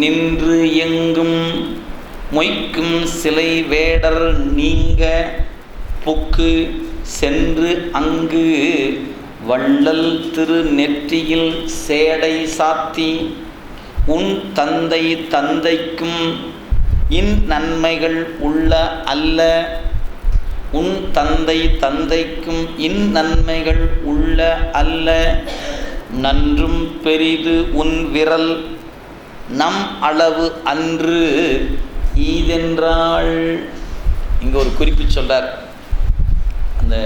நின்று எங்கும் மொய்க்கும் சிலை வேடர் நீங்க புக்கு சென்று அங்கு வள்ளல் திரு நெற்றியில் சேடை சாத்தி உன் தந்தை தந்தைக்கும் இன் நன்மைகள் உள்ள அல்ல. உன் தந்தை தந்தைக்கும் இன் நன்மைகள் உள்ள அல்ல. நன்றும் பெரிது உன் விரல் நம் அளவு அன்று ஈதென்றாள். இங்கே ஒரு குறிப்பு சொல்கிறார் அந்த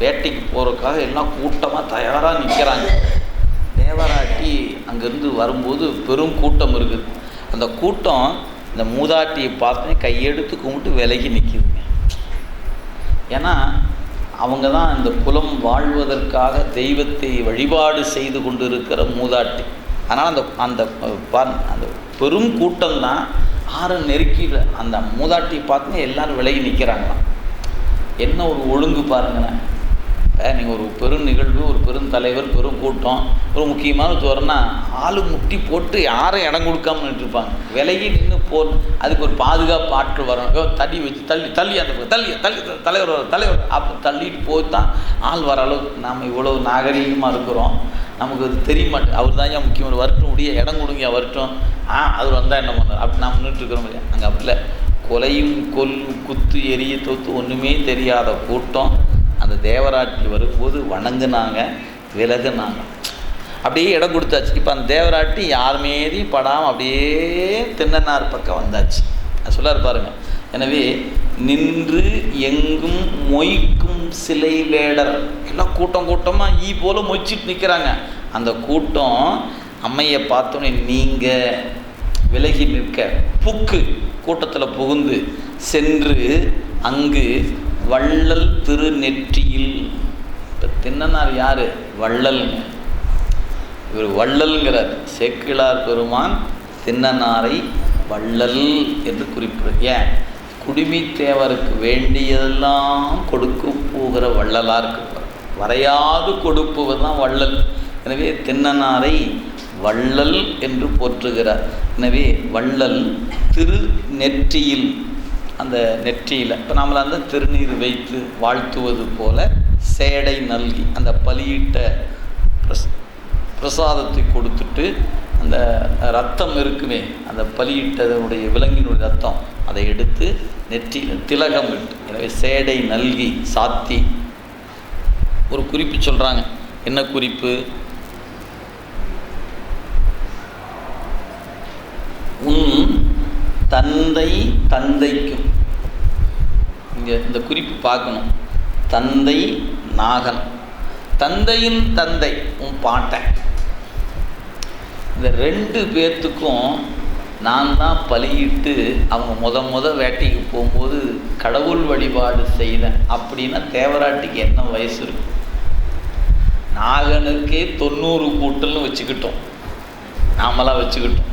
வேட்டைக்கு போகிறதுக்காக எல்லாம் கூட்டமாக தயாராக நிற்கிறாங்க தேவராட்டி அங்கேருந்து வரும்போது பெரும் கூட்டம் இருக்குது அந்த கூட்டம் இந்த மூதாட்டியை பார்த்து கையெடுத்து கும்பிட்டு விலகி நிற்கிதுங்க ஏன்னா அவங்க தான் இந்த குலம் வாழ்வதற்காக தெய்வத்தை வழிபாடு செய்து கொண்டு இருக்கிற மூதாட்டி. அதனால் அந்த அந்த அந்த பெரும் கூட்டம் தான் ஆறு நெருக்கியில் அந்த மூதாட்டியை பார்த்துங்க எல்லாரும் விலகி நிற்கிறாங்களாம் என்ன ஒரு ஒழுங்கு பாருங்களேன். நீங்கள் ஒரு பெரும் நிகழ்வு ஒரு பெரும் தலைவர் பெரும் கூட்டம் ஒரு முக்கியமான தோறனா ஆளு முட்டி போட்டு யாரும் இடம் கொடுக்காம நின்றுருப்பாங்க விலகி நின்று போ அதுக்கு ஒரு பாதுகாப்பு ஆட்கள் வராங்க தள்ளி வச்சு தள்ளி தள்ளி அந்த தள்ளி தள்ளி தலைவர் தலைவர் அப்போ தள்ளிட்டு போய் தான் ஆள் வர அளவுக்கு நாம் இவ்வளோ நாகரீகமாக இருக்கிறோம். நமக்கு அது தெரிய மாட்டேன் அவர் தான் ஏன் முக்கியம் வரட்டும் உடைய இடம் கொடுங்க வரட்டும் ஆ அவர் வந்தால் என்ன பண்ணார் அப்படி நான் நின்றுட்டு இருக்கிறோம் இல்லையா? அங்கே அப்படில கொலையும் கொல் குத்து எரிய தொத்து ஒன்றுமே தெரியாத கூட்டம். அந்த தேவராட்டில் வரும்போது வணங்குனாங்க விலகுனாங்க. அப்படியே இடம் கொடுத்தாச்சு. இப்போ அந்த தேவராட்டி யார் மீதையும் படாமல் அப்படியே திண்ணனார் பக்கம் வந்தாச்சு. அது சொல்லார் பாருங்க. எனவே நின்று எங்கும் மொய்க்கும் சிலை வேடர். எல்லாம் கூட்டம் கூட்டமாக ஈ போல் மொய்ச்சிட்டு நிற்கிறாங்க அந்த கூட்டம் அம்மையை பார்த்தோன்னே நீங்கள் விலகி நிற்க புக்கு கூட்டத்தில் புகுந்து சென்று அங்கு வள்ளல் திருநெற்றியில் இப்போ தின்னனார் யார்? வள்ளல்ங்க. இவர் வள்ளல்ங்கிறார். சேக்கிழார் பெருமான் தின்னனாரை வள்ளல் என்று குறிப்பிடு ஏன்? குடிமித்தேவருக்கு வேண்டியதெல்லாம் கொடுக்க போகிற வள்ளலாக இருக்கு வரையாது கொடுப்பவர் தான் வள்ளல். எனவே தென்னனாரை வள்ளல் என்று போற்றுகிறார். எனவே வள்ளல் திரு நெற்றியில் அந்த நெற்றியில் இப்போ நம்மளை அந்த திருநீர் வைத்து வாழ்த்துவது போல சேடை நல்கி அந்த பலியிட்ட பிரஸ் பிரசாதத்தை கொடுத்துட்டு அந்த ரத்தம் இருக்குமே அந்த பலியிட்டதனுடைய விலங்கினுடைய ரத்தம் அதை எடுத்து நெற்றியில் திலகம் விட்டு எனவே சேடை நல்கி சாத்தி. ஒரு குறிப்பு சொல்கிறாங்க என்ன குறிப்பு? உன் தந்தை தந்தைக்கும். இங்கே இந்த குறிப்பு பார்க்கணும். தந்தை நாகன். தந்தையின் தந்தை உன் பாட்டன். இந்த ரெண்டு பேர்த்துக்கும் நான் தான் பலியிட்டு அவங்க முத முத வேட்டைக்கு போகும்போது கடவுள் வழிபாடு செய்தேன் அப்படின்னா தேவராட்டிக்கு என்ன வயசு இருக்கு? நாகனுக்கே தொண்ணூறு கூட்டல்னு வச்சுக்கிட்டோம். நாமெல்லாம் வச்சுக்கிட்டோம்.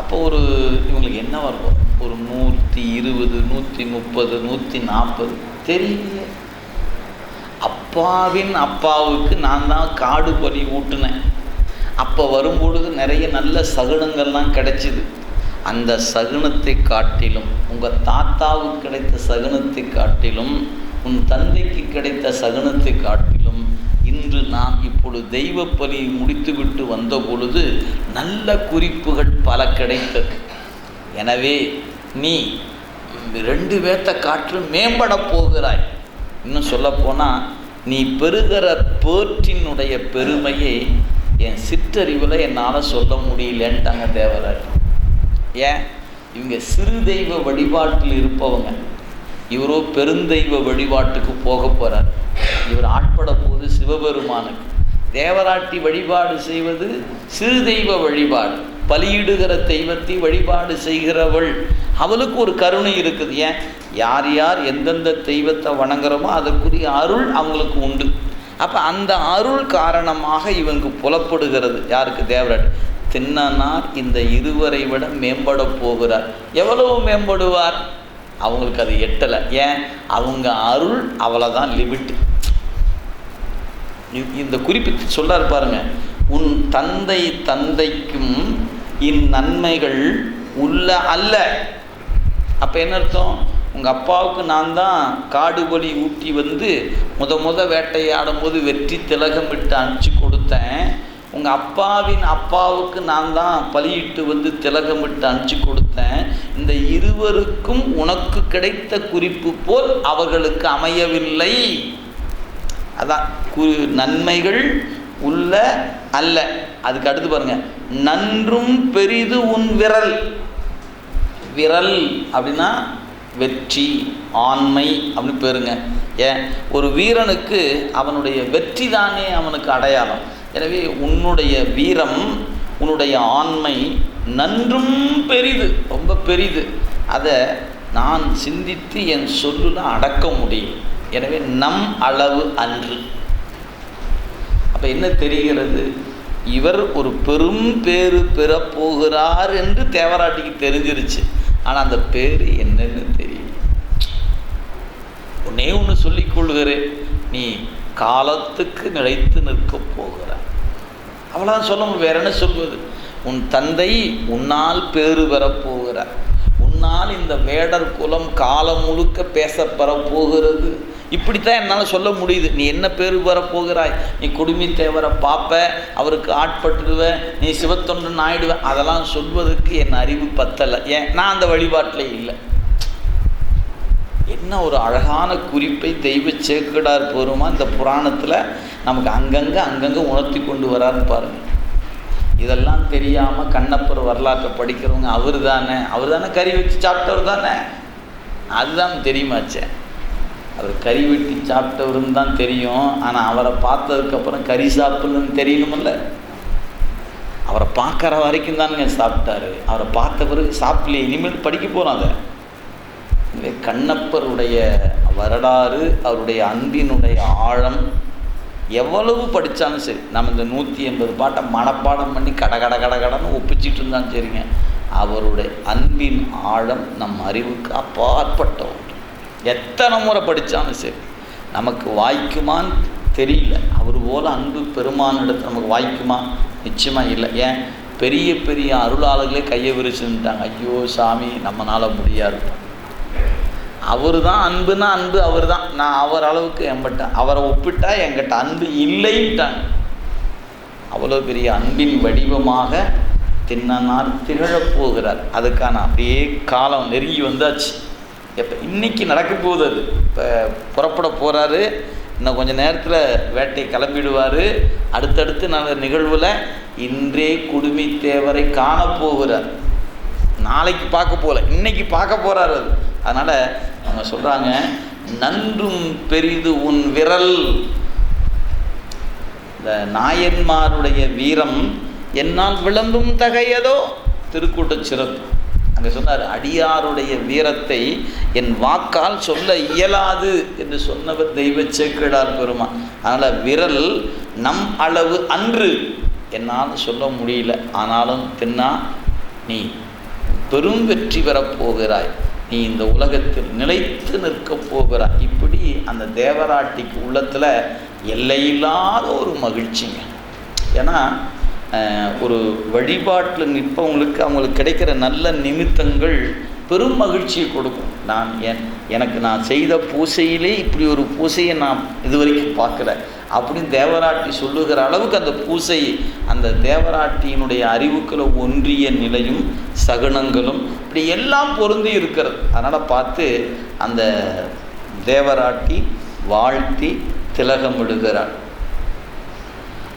அப்போ ஒரு இவங்களுக்கு என்ன வரும் ஒரு நூற்றி இருபது நூற்றி முப்பது நூற்றி நாற்பது தெரியலையே. அப்பாவின் அப்பாவுக்கு நான் தான் காடு பலி ஊட்டினேன். அப்போ வரும்பொழுது நிறைய நல்ல சகுனங்கள்லாம் கிடச்சிது. அந்த சகுனத்தை காட்டிலும் உங்கள் தாத்தாவுக்கு கிடைத்த சகுனத்தை காட்டிலும் உன் தந்தைக்கு கிடைத்த சகுனத்தை காட்டிலும் இன்று நான் இப்பொழுது தெய்வ பலி முடித்துவிட்டு வந்த பொழுது நல்ல குறிப்புகள் பல கிடைத்தது. எனவே நீ ரெண்டு பேர்த்த காட்டிலும் மேம்பட போகிறாய். இன்னும் சொல்லப்போனால் நீ பெறுகிற பேற்றினுடைய பெருமையை என் சிற்றறிவில் என்னால் சொல்ல முடியலன்ட்டாங்க தேவராஜ் ஏன்? இவங்க சிறு தெய்வ வழிபாட்டில் இருப்பவங்க. இவரோ பெருந்தெய்வ வழிபாட்டுக்கு போக போகிறார் இவர் ஆட்பட போது சிவபெருமானுக்கு. தேவராட்டி வழிபாடு செய்வது சிறு தெய்வ வழிபாடு. பலியிடுகிற தெய்வத்தை வழிபாடு செய்கிறவள். அவளுக்கு ஒரு கருணை இருக்குது. ஏன்? யார் யார் எந்தெந்த தெய்வத்தை வணங்குறோமோ அதற்குரிய அருள் அவங்களுக்கு உண்டு. அப்போ அந்த அருள் காரணமாக இவங்க புலப்படுகிறது. யாருக்கு? தேவராட்டி. தின்னனார் இந்த இருவரை விட மேம்பட போகிறார். எவ்வளவு மேம்படுவார்? அவங்களுக்கு அது எட்டலை. ஏன்? அவங்க அருள் அவ்வளோதான் லிமிட்டு. இந்த குறிப்பிட்டு சொல்லார் பாருங்க. உன் தந்தை தந்தைக்கும் இந்நன்மைகள் உள்ள அல்ல. அப்போ என்ன அர்த்தம்? உங்கள் அப்பாவுக்கு நான் தான் காடு பலி ஊட்டி வந்து முத முத வேட்டையாடும் போது வெற்றி திலகம் விட்டு அனுப்பிச்சு கொடுத்தேன். உங்கள் அப்பாவின் அப்பாவுக்கு நான் தான் பலியிட்டு வந்து திலகமிட்டு அனுப்பிச்சு கொடுத்தேன். இந்த இருவருக்கும் உனக்கு கிடைத்த குறிப்பு போல் அவர்களுக்கு அமையவில்லை. அதான் கு நன்மைகள் உள்ள அல்ல. அதுக்கு அடுத்து பாருங்க. நன்றும் பெரிது உன் விரல். விரல் அப்படின்னா வெற்றி ஆண்மை அப்படின்னு பேருங்க. ஏன்? ஒரு வீரனுக்கு அவனுடைய வெற்றி தானே அவனுக்கு அடையாளம். எனவே உன்னுடைய வீரம் உன்னுடைய ஆண்மை நன்றும் பெரிது ரொம்ப பெரிது. அதை நான் சிந்தித்து என் சொல்லில் அடக்க முடியும். எனவே நம் அளவு அன்று. அப்போ என்ன தெரிகிறது? இவர் ஒரு பெரும் பேரு பெறப்போகிறார் என்று தேவராட்டிக்கு தெரிஞ்சிருச்சு. ஆனால் அந்த பேர் என்னன்னு தெரியும் உன்னே ஒன்று சொல்லிக்கொள்கிறேன் நீ காலத்துக்கு நிலைத்து நிற்கப் போகிறார். அவ்வளோதான் சொல்ல வேற என்ன சொல்வது? உன் தந்தை உன்னால் பேறு பெறப்போகிறார் உன்னால் இந்த வேடர் குலம் காலம் முழுக்க பேசப்பெறப் போகிறது. இப்படித்தான் என்னால் சொல்ல முடியுது. நீ என்ன பேர் வரப்போகிறாய் போகிறாய்? நீ குடுமி தேவரை பார்ப்ப அவருக்கு ஆட்பட்டுடுவ நீ சிவத்தொண்டன் ஆயிடுவ அதெல்லாம் சொல்வதற்கு என் அறிவு பத்தலை. ஏன்? நான் அந்த வழிபாட்டில் இல்லை. என்ன ஒரு அழகான குறிப்பை தெய்வ சேக்கடார் பெருமா? இந்த புராணத்தில் நமக்கு அங்கங்கே அங்கங்கே உணர்த்தி கொண்டு வரான்னு பாருங்கள் இதெல்லாம் தெரியாமல் கண்ணப்பர் வரலாற்றை படிக்கிறவங்க அவர் தானே அவர் தானே கறி வச்சு சாப்பிட்டவர் தானே? அதுதான் தெரியுமாச்சே? அவர் கறி வெட்டி சாப்பிட்டவருன்னு தான் தெரியும். ஆனால் அவரை பார்த்ததுக்கப்புறம் கறி சாப்பிட்லன்னு தெரியணுமில்ல? அவரை பார்க்குற வரைக்கும் தானுங்க சாப்பிட்டாரு. அவரை பார்த்த பிறகு சாப்பிடலையே. இனிமேல் படிக்க போகிறோம் அதை எனவே கண்ணப்பருடைய வரலாறு அவருடைய அன்பினுடைய ஆழம் எவ்வளவு படித்தாலும் சரி நம்ம இந்த நூற்றி எண்பது பாட்டை மனப்பாடம் பண்ணி கட கட கட கடன்னு ஒப்பிச்சிட்டு இருந்தாலும் சரிங்க. அவருடைய அன்பின் ஆழம் நம் அறிவுக்கு அப்பாற்பட்ட ஒன்று. எத்தனை முறை படித்தாலும் சரி நமக்கு வாய்க்குமான்னு தெரியல. அவர் போல் அன்பு பெருமானிடத்து நமக்கு வாய்க்குமா? நிச்சயமாக இல்லை. ஏன்? பெரிய பெரிய அருளாளர்களே கையை விரிச்சுட்டாங்க ஐயோ சாமி நம்மளால் முடியாது. அவர் தான் அன்புனா அன்பு அவர் தான் நான் அவர் அளவுக்கு என்பட்ட அவரை ஒப்பிட்டா என்கிட்ட அன்பு இல்லைன்ட்டாங்க. அவ்வளோ பெரிய அன்பின் வடிவமாக தின்னனார் திகழப் போகிறார். அதுக்கான அப்படியே காலம் நெருங்கி வந்தாச்சு. எப்போ இன்னைக்கு நடக்க போகுது அது. இப்போ புறப்பட போகிறாரு இன்னும் கொஞ்சம் நேரத்தில் வேட்டை கிளம்பிடுவார். அடுத்தடுத்து நல்ல நிகழ்வில் இன்றே குடுமி தேவரை காணப்போகிறார் நாளைக்கு பார்க்க போகல இன்னைக்கு பார்க்க போகிறார் அது. அதனால் அவங்க சொல்கிறாங்க நன்றும் பெரிது உன் விரல். இந்த நாயன்மாருடைய வீரம் என்னால் விளம்பும் தகையதோ? திருக்கூட்ட சிறப்பு. அங்கே சொன்னார் அடியாருடைய வீரத்தை என் வாக்கால் சொல்ல இயலாது என்று சொன்னவர் தெய்வ சேக்கிழார் பெருமா அதனால் விரல் நம் அளவு அன்று. என்னால் சொல்ல முடியல ஆனாலும் தின்னா நீ பெரும் வெற்றி பெறப் போகிறாய். நீ இந்த உலகத்தில் நிலைத்து நிற்கப் போகிறாய். இப்படி அந்த தேவராட்டிக்கு உள்ளத்தில் எல்லையில்லாத ஒரு மகிழ்ச்சிங்க. ஏன்னா ஒரு வழிபாட்டில் நிற்பவங்களுக்கு அவங்களுக்கு கிடைக்கிற நல்ல நிமித்தங்கள் பெரும் மகிழ்ச்சியை கொடுக்கும். நான் என் எனக்கு நான் செய்த பூசையிலே இப்படி ஒரு பூசையை நான் இதுவரைக்கும் பார்க்கல. அப்படின்னு தேவராட்டி சொல்லுகிற அளவுக்கு அந்த பூசை அந்த தேவராட்டியினுடைய அறிவுக்குள்ள ஒன்றிய நிலையும் சகுனங்களும் இப்படி எல்லாம் பொருந்தி இருக்கிறது. அதனால் பார்த்து அந்த தேவராட்டி வாழ்த்தி திலகமிடுகிறாள்.